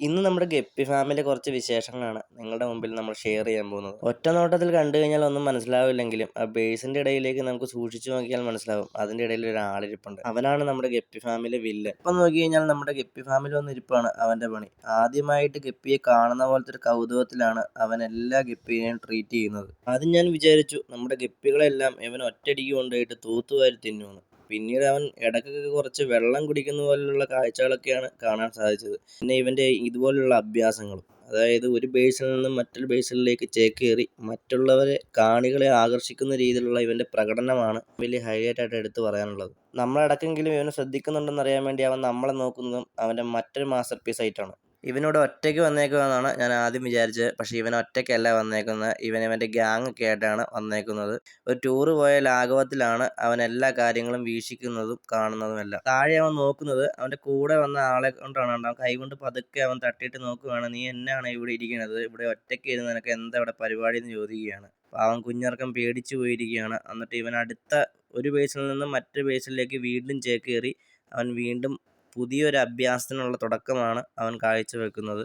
ഇന്ന് നമ്മുടെ ഗപ്പി ഫാമിലെ കുറച്ച് വിശേഷങ്ങളാണ് നിങ്ങളുടെ മുമ്പിൽ നമ്മൾ ഷെയർ ചെയ്യാൻ പോകുന്നത്. ഒറ്റ നോട്ടത്തിൽ കണ്ടു കഴിഞ്ഞാൽ ഒന്നും മനസ്സിലാവില്ലെങ്കിലും ആ ബേസിന്റെ ഇടയിലേക്ക് നമുക്ക് സൂക്ഷിച്ചു നോക്കിയാൽ മനസ്സിലാവും. അതിന്റെ ഇടയിൽ ഒരു ആളിരിപ്പുണ്ട് അവനാണ് നമ്മുടെ ഗപ്പി ഫാമിലെ വില്ലൻ ഇപ്പം നോക്കി കഴിഞ്ഞാൽ നമ്മുടെ ഗപ്പി ഫാമിൽ വന്നിരിപ്പാണ് അവന്റെ പണി. ആദ്യമായിട്ട് ഗപ്പിയെ കാണുന്ന പോലത്തെ ഒരു കൗതുകത്തിലാണ് അവൻ എല്ലാ ഗപ്പിയെയും ട്രീറ്റ് ചെയ്യുന്നത്. ആദ്യം ഞാൻ വിചാരിച്ചു നമ്മുടെ ഗപ്പികളെല്ലാം ഇവൻ ഒറ്റയടിക്ക് കൊണ്ടുപോയിട്ട് തൂത്തുവാരി തിന്നുമെന്ന് പിന്നീട് അവൻ ഇടയ്ക്കൊക്കെ കുറച്ച് വെള്ളം കുടിക്കുന്ന പോലുള്ള കാഴ്ചകളൊക്കെയാണ് കാണാൻ സാധിച്ചത്. പിന്നെ ഇവന്റെ ഇതുപോലുള്ള അഭ്യാസങ്ങളും അതായത് ഒരു ബേസിൽ നിന്നും മറ്റൊരു ബേസിലേക്ക് ചേക്കേറി മറ്റുള്ളവരെ കാണികളെ ആകർഷിക്കുന്ന രീതിയിലുള്ള ഇവന്റെ പ്രകടനമാണ് വലിയ ഹൈലൈറ്റ് ആയിട്ട് എടുത്തു പറയാനുള്ളത്. നമ്മളടക്കെങ്കിലും ഇവനെ ശ്രദ്ധിക്കുന്നുണ്ടെന്ന് അറിയാൻ വേണ്ടി അവൻ നമ്മളെ നോക്കുന്നതും അവന്റെ മറ്റൊരു മാസ്റ്റർ പീസ് ആയിട്ടാണ്. ഇവനോട് ഒറ്റയ്ക്ക് വന്നേക്കുമെന്നാണ് ഞാൻ ആദ്യം വിചാരിച്ചത്. പക്ഷേ ഇവൻ ഒറ്റയ്ക്കല്ല വന്നേക്കുന്നത്. ഇവൻ ഇവന്റെ ഗ്യാങ് ഒക്കെ ആയിട്ടാണ് വന്നേക്കുന്നത്. ഒരു ടൂറ് പോയ ലാഘവത്തിലാണ് അവൻ എല്ലാ കാര്യങ്ങളും വീക്ഷിക്കുന്നതും കാണുന്നതുമെല്ലാം. താഴെ അവൻ നോക്കുന്നത് അവന്റെ കൂടെ വന്ന ആളെ കൊണ്ടാണ്. അവൻ കൈകൊണ്ട് പതുക്കെ അവൻ തട്ടിയിട്ട് നോക്കുകയാണ് നീ എന്നാണ് ഇവിടെ ഇരിക്കുന്നത്? ഇവിടെ ഒറ്റയ്ക്ക് ഇരുന്ന് നിനക്ക് എന്താ ഇവിടെ പരിപാടി? എന്ന് ചോദിക്കുകയാണ്. അവൻ കുഞ്ഞർക്കം പേടിച്ചു പോയിരിക്കുകയാണ്. എന്നിട്ട് ഇവൻ അടുത്ത ഒരു ബേസിൽ നിന്നും മറ്റൊരു ബേസിലേക്ക് വീണ്ടും ചേക്കേറി. അവൻ വീണ്ടും പുതിയൊരു അഭ്യാസത്തിനുള്ള തുടക്കമാണ് അവൻ കാഴ്ചവെക്കുന്നത്.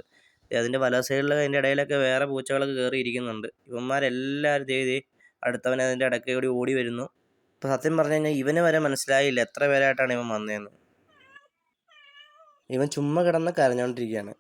അതിന്റെ വല സൈഡിൽ അതിന്റെ ഇടയിലൊക്കെ വേറെ പൂച്ചകളൊക്കെ കയറിയിരിക്കുന്നുണ്ട് ഇവന്മാരെല്ലാവരും ചെയ്ത് അടുത്തവൻ അതിന്റെ ഇടയ്ക്ക് കൂടി ഓടി വരുന്നു. ഇപ്പോൾ സത്യം പറഞ്ഞു കഴിഞ്ഞാൽ ഇവന് വരെ മനസ്സിലായില്ല എത്ര പേരായിട്ടാണ് ഇവൻ വന്നതെന്ന് ഇവൻ ചുമ്മാ കിടന്ന് കരഞ്ഞുകൊണ്ടിരിക്കുകയാണ്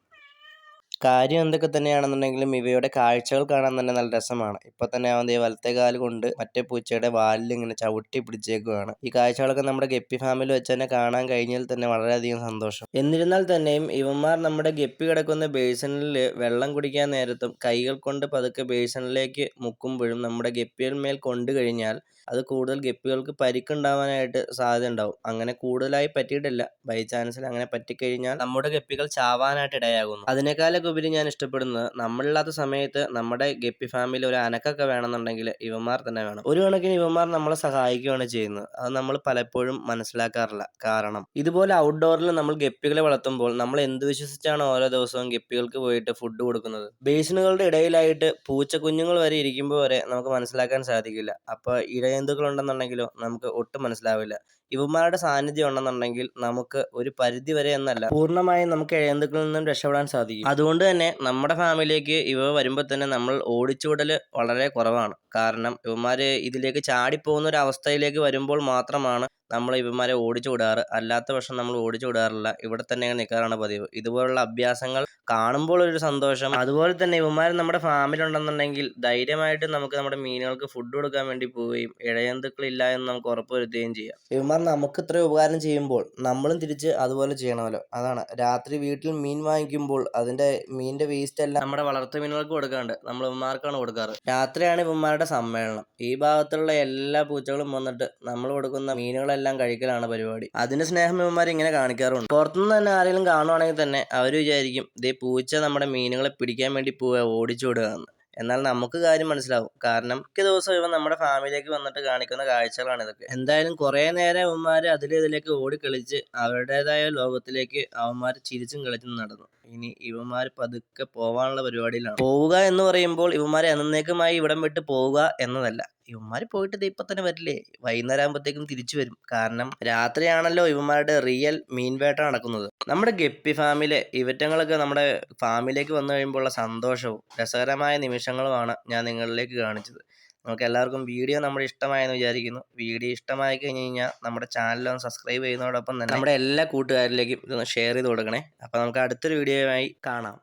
കാര്യം എന്തൊക്കെ തന്നെയാണെന്നുണ്ടെങ്കിലും ഇവയുടെ കാഴ്ചകൾ കാണാൻ തന്നെ നല്ല രസമാണ്. ഇപ്പൊ തന്നെ അവൻ ദേ വലത്തെ കാൽ കൊണ്ട് മറ്റേ പൂച്ചയുടെ വാലിൽ ഇങ്ങനെ ചവിട്ടി പിടിച്ചേക്കുകയാണ് ഈ കാഴ്ചകളൊക്കെ നമ്മുടെ ഗപ്പി ഫാമിൽ വെച്ച് തന്നെ കാണാൻ കഴിഞ്ഞാൽ തന്നെ വളരെയധികം സന്തോഷം. എന്നിരുന്നാൽ തന്നെയും ഇവന്മാർ നമ്മുടെ ഗപ്പി കിടക്കുന്ന ബേസണിൽ വെള്ളം കുടിക്കാൻ നേരത്തും കൈകൾ കൊണ്ട് പതുക്കെ ബേസണിലേക്ക് മുക്കുമ്പോഴും നമ്മുടെ ഗപ്പികൾ മേൽ കൊണ്ടു കഴിഞ്ഞാൽ അത് കൂടുതൽ ഗപ്പികൾക്ക് പരിക്കുണ്ടാവാനായിട്ട് സാധ്യത ഉണ്ടാവും അങ്ങനെ കൂടുതലായി പറ്റിയിട്ടില്ല. ബൈ ചാൻസിൽ അങ്ങനെ പറ്റിക്കഴിഞ്ഞാൽ നമ്മുടെ ഗപ്പികൾ ചാവാനായിട്ട് ഇടയാകുന്നു. അതിനേക്കാളൊക്കെ ഉപരി ഞാൻ ഇഷ്ടപ്പെടുന്നത് നമ്മളില്ലാത്ത സമയത്ത് നമ്മുടെ ഗപ്പി ഫാമിലി ഒരു അനക്കൊക്കെ വേണമെന്നുണ്ടെങ്കിൽ ഇവന്മാർ തന്നെ വേണം. ഒരു കണക്കിന് ഇവന്മാർ നമ്മളെ സഹായിക്കുകയാണ് ചെയ്യുന്നത്. അത് നമ്മൾ പലപ്പോഴും മനസ്സിലാക്കാറില്ല. കാരണം ഇതുപോലെ ഔട്ട്ഡോറിൽ നമ്മൾ ഗപ്പികളെ വളർത്തുമ്പോൾ നമ്മൾ എന്ത് വിശ്വസിച്ചാണ് ഓരോ ദിവസവും ഗപ്പികൾക്ക് പോയിട്ട് ഫുഡ് കൊടുക്കുന്നത്? ബേസിനുകളുടെ ഇടയിലായിട്ട് പൂച്ച കുഞ്ഞുങ്ങൾ വരെ ഇരിക്കുമ്പോൾ വരെ നമുക്ക് മനസ്സിലാക്കാൻ സാധിക്കില്ല. അപ്പോൾ ഇഴജന്തുക്കൾ ഉണ്ടെന്നുണ്ടെങ്കിലോ നമുക്ക് ഒട്ടും മനസ്സിലാവില്ല. ഇവന്മാരുടെ സാന്നിധ്യം ഉണ്ടെന്നുണ്ടെങ്കിൽ നമുക്ക് ഒരു പരിധി വരെ എന്നല്ല പൂർണമായും നമുക്ക് ഇഴജന്തുക്കളിൽ നിന്നും രക്ഷപ്പെടാൻ സാധിക്കും. അതുകൊണ്ട് തന്നെ നമ്മുടെ ഫാമിലിയിലേക്ക് ഇവ വരുമ്പോൾ തന്നെ നമ്മൾ ഓടിച്ചുവിടൽ വളരെ കുറവാണ്. കാരണം ഇവന്മാർ ഇതിലേക്ക് ചാടിപ്പോകുന്ന ഒരു അവസ്ഥയിലേക്ക് വരുമ്പോൾ മാത്രമാണ് നമ്മൾ ഇവന്മാരെ ഓടിച്ചു വിടാറ് അല്ലാത്ത പക്ഷം നമ്മൾ ഓടിച്ചു വിടാറില്ല ഇവിടെ തന്നെ നിൽക്കാറാണ് പതിവ്. ഇതുപോലുള്ള അഭ്യാസങ്ങൾ കാണുമ്പോൾ ഒരു സന്തോഷം. അതുപോലെ തന്നെ ഇവന്മാർ നമ്മുടെ ഫാമിലുണ്ടെന്നുണ്ടെങ്കിൽ ധൈര്യമായിട്ട് നമുക്ക് നമ്മുടെ മീനുകൾക്ക് ഫുഡ് കൊടുക്കാൻ വേണ്ടി പോവുകയും ഇഴജന്തുക്കളില്ല എന്ന് നമുക്ക് ഉറപ്പ് വരുത്തുകയും ചെയ്യാം. ഇവന്മാർ നമുക്ക് ഇത്ര ഉപകാരം ചെയ്യുമ്പോൾ നമ്മളും തിരിച്ച് അതുപോലെ ചെയ്യണമല്ലോ. അതാണ്. രാത്രി വീട്ടിൽ മീൻ വാങ്ങിക്കുമ്പോൾ അതിന്റെ മീനിന്റെ വേസ്റ്റ് എല്ലാം നമ്മുടെ വളർത്തു മീനുകൾക്ക് കൊടുക്കാണ്ട് നമ്മൾ ഇവന്മാർക്കാണ് കൊടുക്കാറ്. രാത്രിയാണ് ഇവന്മാരുടെ സമ്മേളനം. ഈ ഭാഗത്തുള്ള എല്ലാ പൂച്ചകളും വന്നിട്ട് നമ്മൾ കൊടുക്കുന്ന മീനുകളെല്ലാം കഴിക്കലാണ് പരിപാടി. അതിന്റെ സ്നേഹം ഇവന്മാർ ഇങ്ങനെ കാണിക്കാറുണ്ട്. പുറത്തുനിന്ന് തന്നെ ആരെങ്കിലും കാണുവാണെങ്കിൽ തന്നെ അവർ വിചാരിക്കും ഇതേ പൂച്ച നമ്മുടെ മീനുകളെ പിടിക്കാൻ വേണ്ടി പോവുക ഓടിച്ചു വിടുക എന്ന് എന്നാൽ നമുക്ക് കാര്യം മനസ്സിലാവും. കാരണം മിക്ക ദിവസവും ഇവൻ നമ്മുടെ ഫാമിലിയിലേക്ക് വന്നിട്ട് കാണിക്കുന്ന കാഴ്ചകളാണ് ഇതൊക്കെ. എന്തായാലും കുറേ നേരം അവന്മാർ അതിലെ ഓടി ഓടിക്കളിച്ച് അവരുടേതായ ലോകത്തിലേക്ക് അവന്മാർ ചിരിച്ചും കളിച്ചും നടന്നു. ഇനി ഇവന്മാർ പതുക്കെ പോവാനുള്ള പരിപാടിയിലാണ്. പോവുക എന്ന് പറയുമ്പോൾ ഇവന്മാരെ എന്നേക്കുമായി ഇവിടം വിട്ട് പോവുക എന്നതല്ല. ഇവന്മാർ പോയിട്ട് ഇപ്പം തന്നെ വരില്ലേ? വൈകുന്നേരം ആകുമ്പോഴത്തേക്കും തിരിച്ചു വരും. കാരണം രാത്രിയാണല്ലോ ഇവന്മാരുടെ റിയൽ മീൻവേട്ട നടക്കുന്നത്. നമ്മുടെ ഗപ്പി ഫാമിലെ ഇവറ്റങ്ങളൊക്കെ നമ്മുടെ ഫാമിലേക്ക് വന്നു കഴിയുമ്പോഴുള്ള സന്തോഷവും രസകരമായ നിമിഷങ്ങളുമാണ് ഞാൻ നിങ്ങളിലേക്ക് കാണിച്ചത്. നമുക്ക് എല്ലാവർക്കും വീഡിയോ നമ്മുടെ ഇഷ്ടമായെന്ന് വിചാരിക്കുന്നു. വീഡിയോ ഇഷ്ടമായി കഴിഞ്ഞ് കഴിഞ്ഞാൽ നമ്മുടെ ചാനൽ ഒന്ന് സബ്സ്ക്രൈബ് ചെയ്യുന്നതോടൊപ്പം തന്നെ നമ്മുടെ എല്ലാ കൂട്ടുകാരിലേക്കും ഇതൊന്ന് ഷെയർ ചെയ്ത് കൊടുക്കണേ. അപ്പോൾ നമുക്ക് അടുത്തൊരു വീഡിയോയുമായി കാണാം.